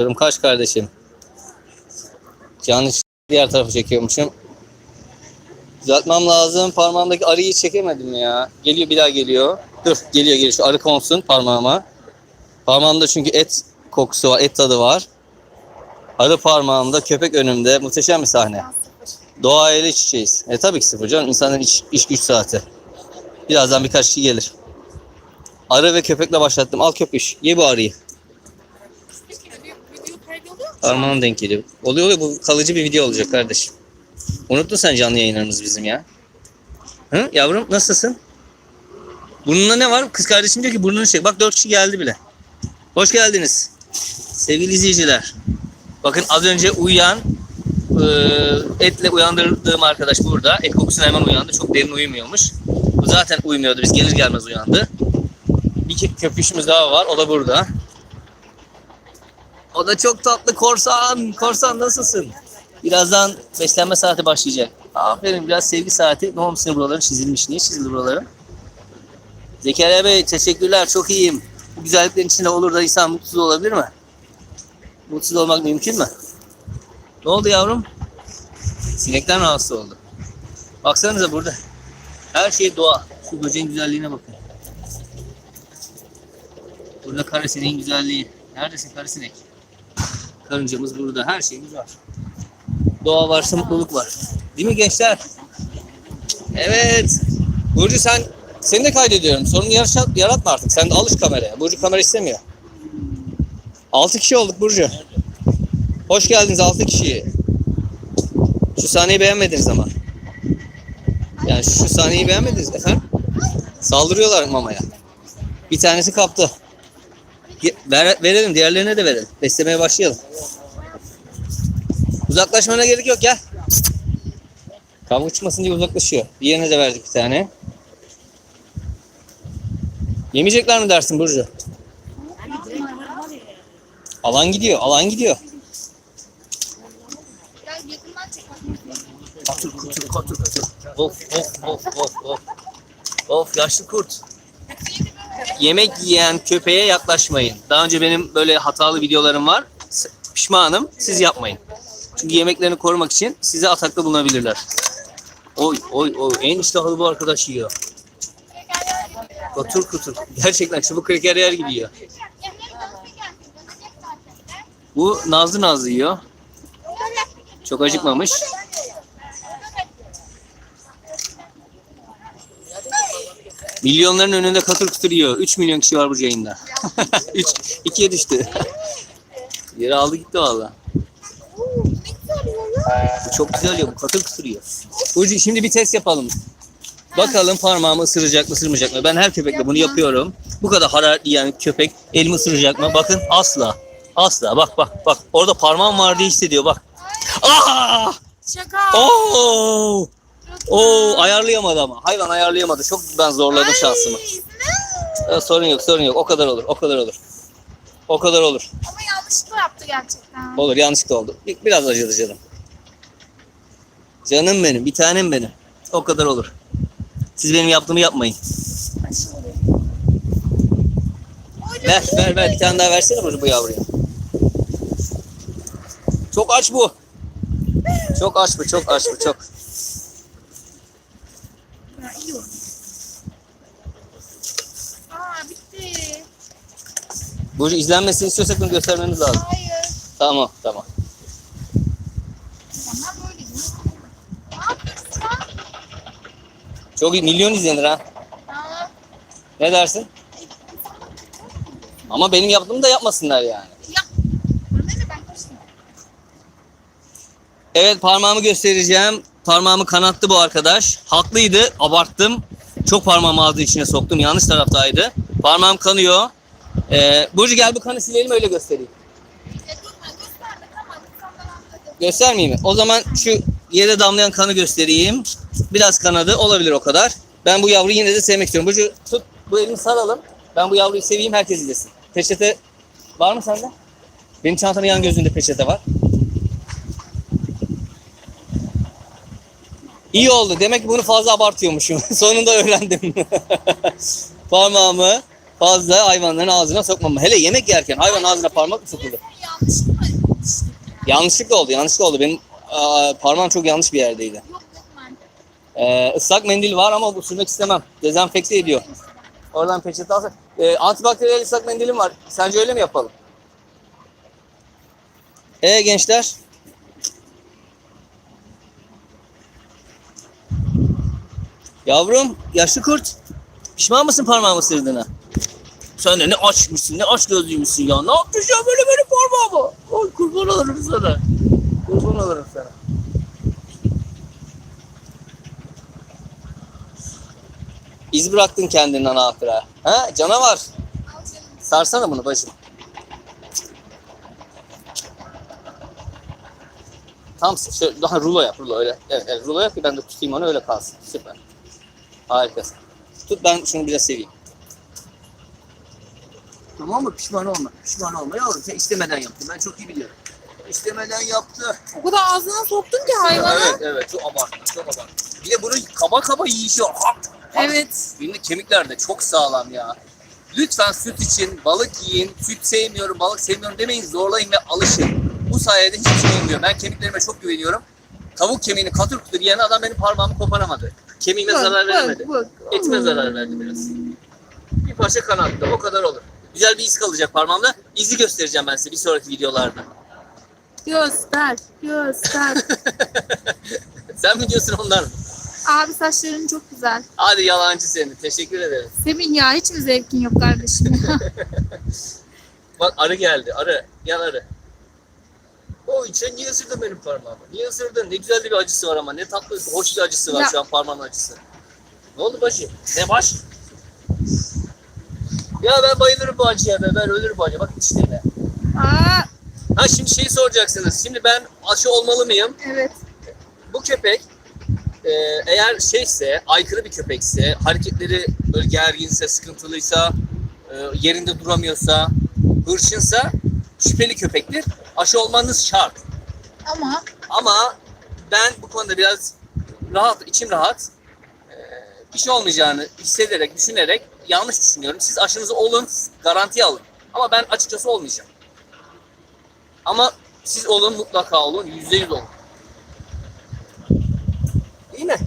Diyorum kaç kardeşim? Yanlış diğer tarafa çekiyormuşum. Düzeltmem lazım. Parmağımdaki arıyı çekemedim ya. Geliyor bir daha geliyor. Dur geliyor geliyor. Şu arı konsun parmağıma. Parmağımda çünkü et kokusu var, et tadı var. Arı parmağımda, köpek önümde. Muhteşem bir sahne. Doğayla iç içeyiz. E tabii ki sıfır canım. İnsanların iş, iş güç saati. Birazdan birkaç kişi gelir. Arı ve köpekle başlattım. Al köpüş. Ye bu arıyı. Parmağım denk geliyor. Oluyor oluyor. Bu kalıcı bir video olacak kardeşim. Unuttun sen canlı yayınlarımızı bizim ya. Hı? Yavrum nasılsın? Burnunda ne var? Kız kardeşim diyor ki burnunu çek. Bak dört kişi geldi bile. Hoş geldiniz. Sevgili izleyiciler. Bakın az önce uyuyan e, etle uyandırdığım arkadaş burada. Et kokusuna hemen uyandı. Çok derin uyumuyormuş. Zaten uyumuyordu. Biz gelir gelmez uyandı. Bir kö- köpüşümüz daha var. O da burada. O da çok tatlı korsan. Korsan nasılsın? Birazdan beslenme saati başlayacak. Aferin biraz sevgi saati. Ne olmuş buraların çizilmiş. Niye çizildi buraların? Zekeriya Bey teşekkürler. Çok iyiyim. Bu güzelliklerin içinde olur da insan mutsuz olabilir mi? Mutsuz olmak mümkün mü? Ne oldu yavrum? Sinekten rahatsız oldu. Baksanıza burada. Her şey doğa. Şu böceğin güzelliğine bakın. Burada karasineğin güzelliği. Neredesin karasinek? Karıncamız burada. Her şeyimiz var. Doğa varsa mutluluk var. Değil mi gençler? Evet. Burcu sen seni de kaydediyorum. Sorun yarışa- yaratma artık. Sen de alış kameraya. Burcu kamera istemiyor. 6 kişi olduk Burcu. Hoş geldiniz 6 kişi. Şu sahneyi beğenmediniz ama. Yani şu sahneyi beğenmediniz efendim. Saldırıyorlar mamaya. Bir tanesi kaptı. Ver, verelim diğerlerine de verelim. Beslemeye başlayalım. Uzaklaşmana gerek yok gel. Kavga uçmasın diye uzaklaşıyor. Diğerine de verdik bir tane. Yemeyecekler mi dersin Burcu? Alan gidiyor, alan gidiyor. Katır kutur katır kutur. Of of of of of. Of yaşlı kurt. Yemek yiyen köpeğe yaklaşmayın. Daha önce benim böyle hatalı videolarım var. Pişmanım. Siz yapmayın. Çünkü yemeklerini korumak için size atakta bulunabilirler. Oy oy oy. En iştahlı bu arkadaş yiyor. Kutur kutur. Gerçekten çubuk kreker yer gibi yiyor. Bu nazlı nazlı yiyor. Çok acıkmamış. Milyonların önünde katır kutur yiyor. 3 milyon kişi var bu yayında. 3 2'ye düştü. Yeri aldı gitti valla. Bu çok güzel yiyor. Bu katır kutur yiyor. Burcu şimdi bir test yapalım. Bakalım parmağımı ısıracak mı ısırmayacak mı? Ben her köpekle bunu yapıyorum. Bu kadar hararetli yani köpek elimi ısıracak mı? Bakın asla. Asla. Bak bak bak. Orada parmağım var diye hissediyor bak. Ah! Şaka. Oo! Oo ayarlayamadı ama. Hayvan ayarlayamadı. Çok ben zorladım şansımı. Ya, sorun yok, sorun yok. O kadar olur, o kadar olur. O kadar olur. Ama yanlışlıkla yaptı gerçekten. Olur, yanlışlıkla oldu. Bir- Biraz acıdı canım. Canım benim, bir tanem benim. O kadar olur. Siz benim yaptığımı yapmayın. Ver, ver, ver. Bir tane daha versene bunu bu yavruya. Çok aç bu. Çok aç bu, çok aç bu, çok. İyi. Aa bitti. Bu izlenmesini istiyorsak bunu göstermemiz lazım. Hayır. Tamam, tamam. Ama böyle değil. Ne yapıyorsun şu an? Çok iyi, milyon izlenir ha. Aa, Ne dersin? Ama benim yaptığımı da yapmasınlar yani. ya. Bana ne ben karıştım. Evet parmağımı göstereceğim. Parmağımı kanattı bu arkadaş. Haklıydı. Abarttım. Çok parmağımı ağzının içine soktum. Yanlış taraftaydı. Parmağım kanıyor. Ee, Burcu gel bu kanı silelim öyle göstereyim. Göstermeyeyim mi? O zaman şu yere damlayan kanı göstereyim. Biraz kanadı. Olabilir o kadar. Ben bu yavruyu yine de sevmek istiyorum. Burcu tut. Bu elini saralım. Ben bu yavruyu seveyim. Herkes izlesin. Peçete var mı sende? Benim çantanın yan gözünde peçete var. İyi oldu. Demek ki bunu fazla abartıyormuşum. Sonunda öğrendim. Parmağımı fazla hayvanların ağzına sokmam. Hele yemek yerken hayvan ağzına parmak mı? Yanlış yanlışlıkla oldu, yanlışlıkla oldu. Benim aa, parmağım çok yanlış bir yerdeydi. Ee, ıslak mendil var ama bu sürmek istemem. Dezenfekte ediyor. Oradan peçete alsak. Ee, antibakteriyel ıslak mendilim var. Sence öyle mi yapalım? Ee gençler? Yavrum, yaşlı kurt. Pişman mısın parmağımı ısırdığına? Sen de ne açmışsın, ne aç gözlüymüşsün ya. Ne yapmış ya böyle benim parmağımı? Oy kurban olurum sana. Kurban olurum sana. İz bıraktın kendinden hatıra. Ha canavar. Sarsana bunu bacım. Tam şöyle daha rulo yap rulo öyle. Evet, evet rulo yap ki ben de tutayım onu öyle kalsın. Süper. Harikasın. Tut ben şunu biraz seveyim. Tamam mı? Pişman olma. Pişman olma yavrum. Sen istemeden yaptın. Ben çok iyi biliyorum. İstemeden yaptı. O kadar ağzına soktun ki hayvanı. Evet evet çok abarttı. Çok abarttı. Bir de bunu kaba kaba yiyişi. Evet. Benim de kemikler de çok sağlam ya. Lütfen süt için balık yiyin. Süt sevmiyorum, balık sevmiyorum demeyin. Zorlayın ve alışın. Bu sayede hiçbir şey olmuyor. Ben kemiklerime çok güveniyorum. Tavuk kemiğini katır kutur yiyen adam benim parmağımı koparamadı. Kemiğime zarar vermedi. bak. Etime zarar verdi biraz. Bir parça kanattı. O kadar olur. Güzel bir iz kalacak parmağımda. İzi göstereceğim ben size bir sonraki videolarda. Göster, göster. Sen mi diyorsun onlar mı? Abi saçların çok güzel. Hadi yalancı seni. Teşekkür ederim. Semih ya hiç mi zevkin yok kardeşim? Bak arı geldi. Arı. Gel arı. O sen niye ısırdın benim parmağımı? Niye ısırdın? Ne güzel bir acısı var ama. Ne tatlı, hoş bir acısı var Ya. şu an parmağın acısı. Ne oldu başı? Ne baş? Ya ben bayılırım bu acıya be. Ben ölürüm bu acıya. Bak işte be. Aa, Ha şimdi şeyi soracaksınız. Şimdi ben aşı olmalı mıyım? evet. Bu köpek e, eğer şeyse, aykırı bir köpekse, hareketleri böyle gerginse, sıkıntılıysa, e, yerinde duramıyorsa, hırçınsa şüpheli köpektir. Aşı olmanız şart. Ama Ama ben bu konuda biraz rahat, içim rahat. E, bir şey olmayacağını hissederek, düşünerek yanlış düşünüyorum. Siz aşınızı olun, garanti alın. Ama ben açıkçası olmayacağım. Ama siz olun, mutlaka olun, yüzde yüz olun. Değil mi?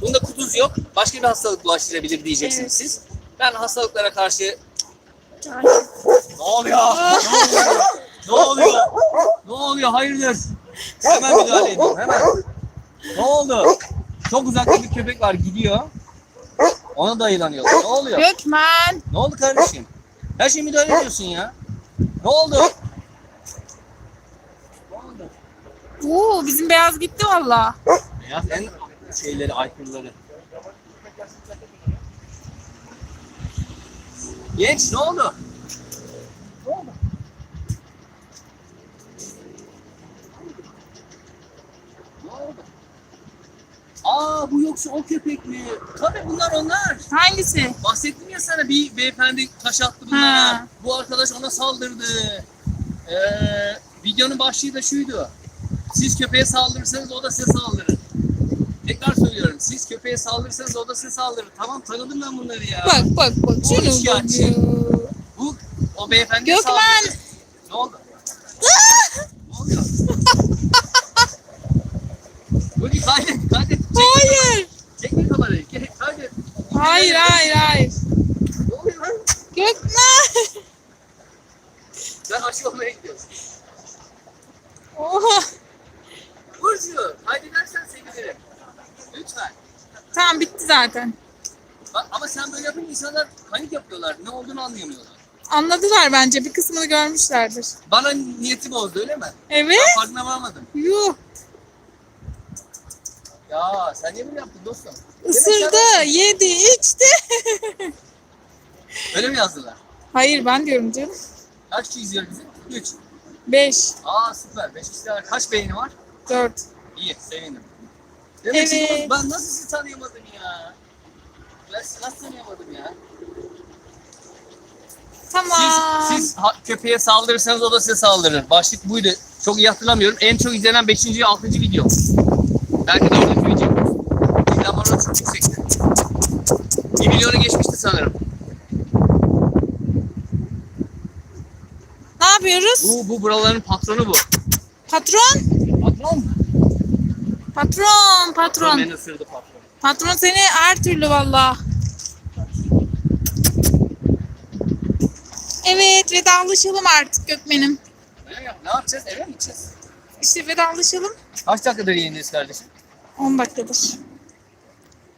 Bunda kuduz yok. Başka bir hastalık bulaştırabilir diyeceksiniz Evet. siz. Ben hastalıklara karşı ne oluyor? ne oluyor? ne oluyor? Ne oluyor? Hayırdır? Hemen müdahale ediyorum. Hemen. Ne oldu? Çok uzakta bir köpek var gidiyor. Ona dayılanıyor. Ne oluyor? Gökmen. Ne oldu kardeşim? Her şey müdahale ediyorsun ya. Ne oldu? Ne oldu? Oo, bizim beyaz gitti valla. Beyaz en şeyleri, aykırıları. Genç ne oldu? Ne oldu? Ne oldu? Aa bu yoksa o köpek mi? Tabii bunlar onlar. Hangisi? Bahsettim ya sana bir beyefendi taş attı bunlara. Ha. Bu arkadaş ona saldırdı. Ee, videonun başlığı da şuydu. Siz köpeğe saldırırsanız o da size saldırır. Tekrar söylüyorum. Siz köpeğe saldırırsanız o da size saldırır. Tamam tanıdım ben bunları ya. Bak bak bak. O Şunu bakıyor. Bu o beyefendi Gökmen! saldırdı. Ne oldu? ne oluyor? Burcu kaydet kaydet. Hayır. çekme kamerayı. Kaydet. Hayır hayır hayır. Ne oluyor lan? Gökmen. Ben aşı olmaya gidiyorum. Oha. Burcu kaydedersen sevinirim. Lütfen. Tamam bitti zaten. Bak, ama sen böyle yapınca insanlar panik yapıyorlar. Ne olduğunu anlayamıyorlar. Anladılar bence. Bir kısmını görmüşlerdir. Bana niyeti bozdu öyle mi? Evet. Ben farkına varmadım. Yuh. Ya sen niye böyle yaptın dostum? Isırdı, yedi, içti. Öyle mi yazdılar? Hayır ben diyorum canım. Kaç kişi izliyor bizi? 3. Beş, Aa süper. 5 kişi var. Kaç beğeni var? dört. İyi sevindim. Demek ki Evet. ben nasıl sizi tanıyamadım ya? Ben sizi nasıl tanıyamadım ya? Tamam. Siz, siz ha- köpeğe saldırırsanız o da size saldırır. Başlık buydu. Çok iyi hatırlamıyorum. En çok izlenen 5. 6. video. Belki 4. video. İzlenme oranı çok yüksekti. 1 milyonu geçmişti sanırım. Ne yapıyoruz? Bu, bu buraların patronu bu. Patron. Patron mu? Patron. Patron. Beni ısırdı patron. Patron seni her türlü valla. Evet vedalaşalım artık Gökmen'im. Ne yapacağız? Eve mi gideceğiz? İşte vedalaşalım. Kaç dakikadır yayındayız kardeşim? 10 dakikadır.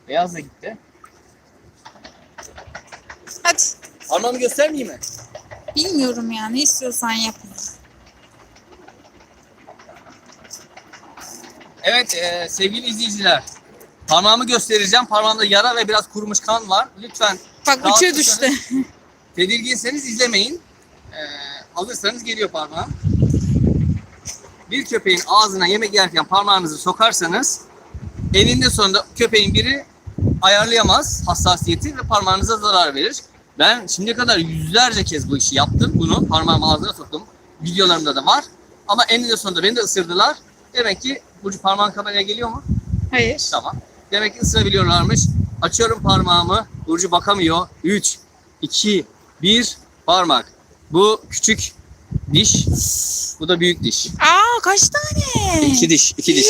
Beyaz da gitti. Hadi. Parmağımı göstermeyeyim mi? Bilmiyorum ya ne istiyorsan yap. Evet e, sevgili izleyiciler. Parmağımı göstereceğim. Parmağımda yara ve biraz kurumuş kan var. Lütfen Bak uçuyor düştü. tedirginseniz izlemeyin. E, alırsanız geliyor parmağım. Bir köpeğin ağzına yemek yerken parmağınızı sokarsanız eninde sonunda köpeğin biri ayarlayamaz hassasiyeti ve parmağınıza zarar verir. Ben şimdiye kadar yüzlerce kez bu işi yaptım. Bunu parmağımı ağzına soktum. Videolarımda da var. Ama eninde sonunda beni de ısırdılar. Demek ki Burcu parmağın kameraya geliyor mu? Hayır. Tamam. Demek ki ısırabiliyorlarmış. Açıyorum parmağımı. Burcu bakamıyor. 3, 2, 1 parmak. Bu küçük diş. Bu da büyük diş. Aa kaç tane? İki diş, iki diş.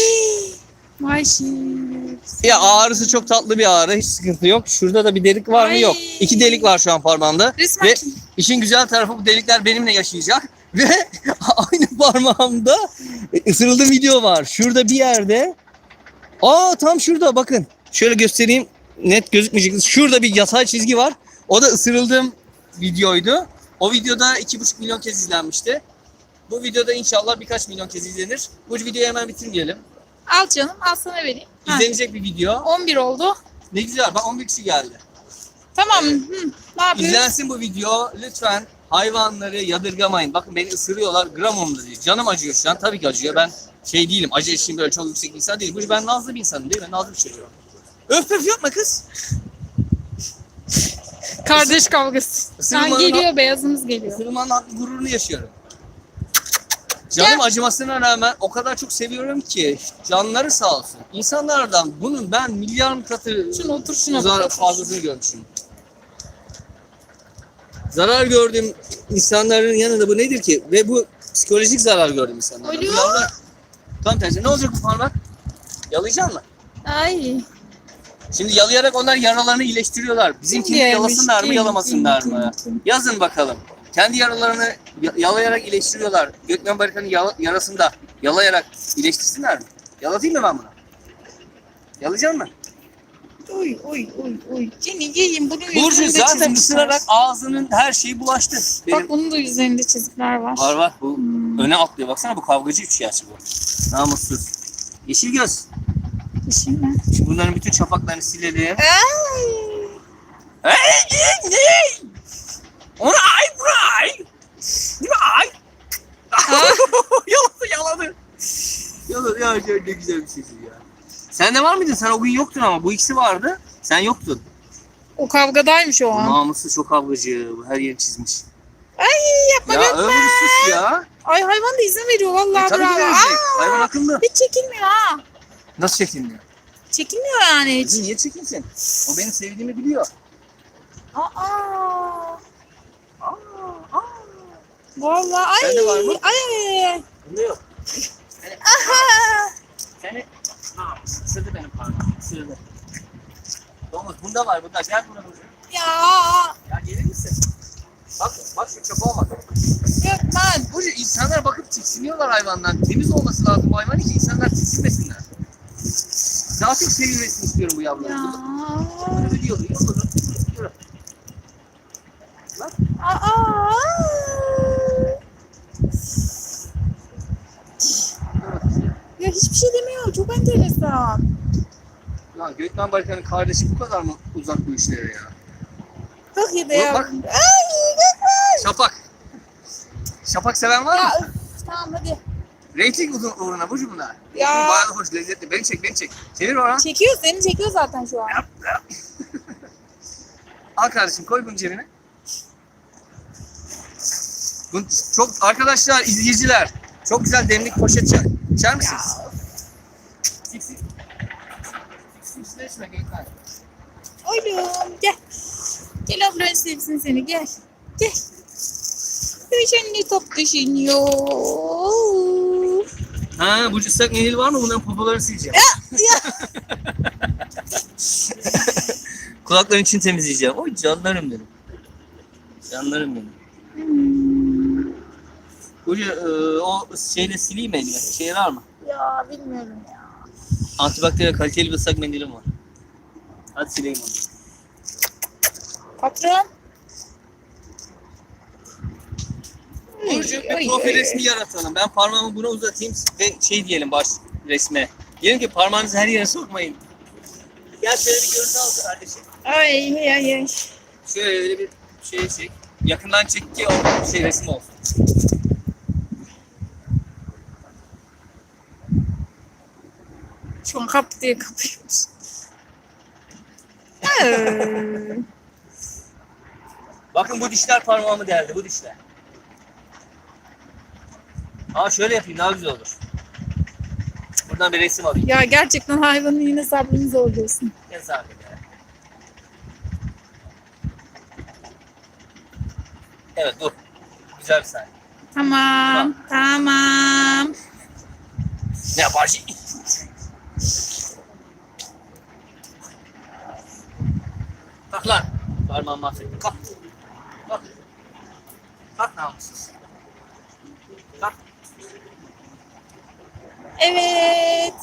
Vay şimdi. Ya ağrısı çok tatlı bir ağrı. Hiç sıkıntı yok. Şurada da bir delik var mı? Ay. Yok. İki delik var şu an parmağımda. Resmen Ve işin güzel tarafı bu delikler benimle yaşayacak. Ve aynı parmağımda ısırıldığım video var. Şurada bir yerde. Aa tam şurada bakın. Şöyle göstereyim. Net gözükmeyecek. Şurada bir yatay çizgi var. O da ısırıldığım videoydu. O videoda 2,5 milyon kez izlenmişti. Bu videoda inşallah birkaç milyon kez izlenir. Bu videoyu hemen bitirmeyelim. al canım al sana vereyim. Ha, İzlenecek bir video. 11 oldu. Ne güzel. Bak 11 kişi geldi. Tamam. Hı, ne yapıyoruz? İzlensin bu video. Lütfen hayvanları yadırgamayın. Bakın beni ısırıyorlar. Gram umurumda değil. Canım acıyor şu an. Tabii ki acıyor. Ben şey değilim. Acı eşiğim böyle çok yüksek bir insan değilim. Bu ben nazlı bir insanım değil mi? Nazlı bir şey yok. Öf öf yapma kız. Kardeş kavgası. Ha, Isırmanın- geliyor beyazımız geliyor. Isırmanın haklı gururunu yaşıyorum. Canım acımasına rağmen o kadar çok seviyorum ki canları sağ olsun. İnsanlardan bunun ben milyar katı Şunu otur şuna. zarar fazlasını görmüşüm. Zarar gördüğüm insanların yanında bu nedir ki? Ve bu psikolojik zarar. Bu Alo? yavrular- Tam tersi. Ne olacak bu parmak? Yalayacak mı? Ay. Şimdi yalayarak onlar yaralarını iyileştiriyorlar. Bizimkini yalasınlar mı yalamasınlar mı? Yazın bakalım. Kendi yaralarını ya- yalayarak iyileştiriyorlar. Gökmen Barkan'ın yala- yarasını da yalayarak iyileştirsinler mi? Yalatayım mı ben bunu? Yalayacak mı? Oy oy oy oy. Seni yiyeyim bunun Burcu zaten çizmişler. ısırarak ağzının her şeyi bulaştı. Benim Bak bunun da üzerinde çizikler var. Var var bu Hmm. öne atlıyor. Baksana bu kavgacı üç yaş bu. Namussuz. Yeşil göz. Şimdi. Şimdi bunların bütün çapaklarını silelim. Ay. Hey, ne? Ne? Onu ay buray. Ne ay? yaladı yaladı. Yaladı ya ne güzel bir şeysin ya. Sen de var mıydın? Sen o gün yoktun ama bu ikisi vardı. Sen yoktun. O kavgadaymış o an. Namussuz çok kavgacı. Her yeri çizmiş. Ay yapma Ya Gökmen. ömrü sus ya. Ay hayvan da izin veriyor vallahi E, tabii ki bravo. verecek. Aa, Hayvan akıllı. hiç çekilmiyor ha. Nasıl çekilmiyor? Çekilmiyor yani hiç. Kızım niye çekilsin? O benim sevdiğimi biliyor. Aa. Aa, aa. Vallahi ay. Sende var mı? Ay. Bunda yok. Aha. Seni Aa, ısırdı benim parmağım. Isırdı. Domuz bunda var bunda. Gel buna Burcu. Ya. Ya gelir misin? Bak bak şu çöpe bak. Gökmen. Burcu insanlar bakıp tiksiniyorlar hayvandan. Temiz olması lazım bu hayvan ki insanlar tiksinmesinler. Daha çok sevilmesini istiyorum bu Ya. yavruların. Yürü yürü yürü yürü. yürü. Bak. Aa. Ya hiçbir şey demiyor. Çok enteresan. Lan Gökmen Barkan'ın kardeşi bu kadar mı uzak bu işlere ya? Bak ya da Bak. Ay Gökmen. Şapak. Şapak seven var mı? Ya tamam hadi. Reyting uzun uğruna Burcu bunlar. Ya. Bayağı hoş lezzetli. Beni çek beni çek. Çevir bana. Çekiyor seni çekiyor zaten şu an. Al kardeşim koy bunu cebine. Bu çok arkadaşlar izleyiciler çok güzel demlik poşet çay. İçer misiniz? Sik sik. Sik sik içme Gökmen. Oğlum gel. Gel ablan sevsin seni gel. Gel. Köşenli top düşünüyor. Ha bu ıslak mendil var mı? Bunların popolarını sileceğim. Kulakların için temizleyeceğim. Oy canlarım benim. Canlarım benim. Burcu e, o şeyle sileyim mi elime? Şey var mı? Ya bilmiyorum ya. Antibakteriyel kaliteli bir ıslak mendilim var. Hadi sileyim onu. Patron. Burcu bir profil resmi yaratalım. Ben parmağımı buna uzatayım ve şey diyelim baş resme. Diyelim ki parmağınızı her yere sokmayın. Gel şöyle bir görüntü al kardeşim. Ay ay ay. ay. Şöyle öyle bir şey çek. Yakından çek ki o şey resim olsun. Şu kap diye kapıyormuş. Ee, Bakın bu dişler parmağımı deldi bu dişler. Aa şöyle yapayım daha güzel olur. Buradan bir resim alayım. ya gerçekten hayvanın yine sabrını zorluyorsun. Ne zahmet ya. Evet dur. Güzel bir sahne. Tamam, tamam. Ne yapar şey? Kalk lan. Parmağımı mahvettin. Kalk. Kalk. Kalk namussuz. Kalk. Evet.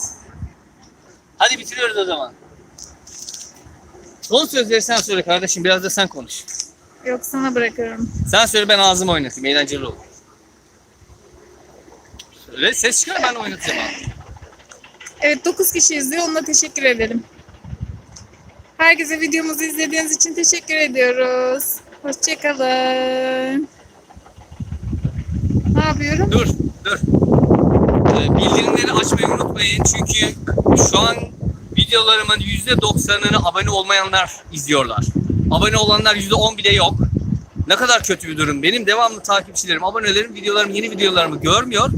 Hadi bitiriyoruz o zaman. Son sözleri sen söyle kardeşim. Biraz da sen konuş. Yok sana bırakıyorum. Sen söyle ben ağzımı oynatayım. Eğlenceli olur. Söyle ses çıkar ben oynatacağım abi. Evet 9 kişi izliyor. Onunla teşekkür ederim. Herkese videomuzu izlediğiniz için teşekkür ediyoruz. Hoşçakalın. Ne yapıyorum? Dur, dur. Ee, bildirimleri açmayı unutmayın çünkü şu an videolarımın %90'ını abone olmayanlar izliyorlar. Abone olanlar %10 bile yok. Ne kadar kötü bir durum. Benim devamlı takipçilerim, abonelerim videolarımı, yeni videolarımı görmüyor.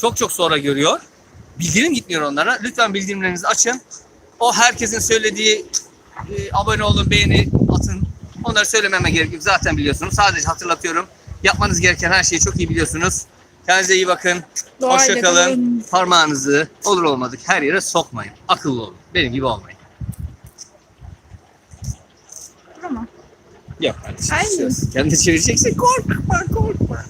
Çok çok sonra görüyor. Bildirim gitmiyor onlara. Lütfen bildirimlerinizi açın. O herkesin söylediği e, abone olun, beğeni atın. Onları söylememe gerek yok. Zaten biliyorsunuz. Sadece hatırlatıyorum. Yapmanız gereken her şeyi çok iyi biliyorsunuz. Kendinize iyi bakın. Hoşça kalın. Parmağınızı olur olmadık her yere sokmayın. Akıllı olun. Benim gibi olmayın. Tamam. Yok. Kendini çevireceksin korkma korkma.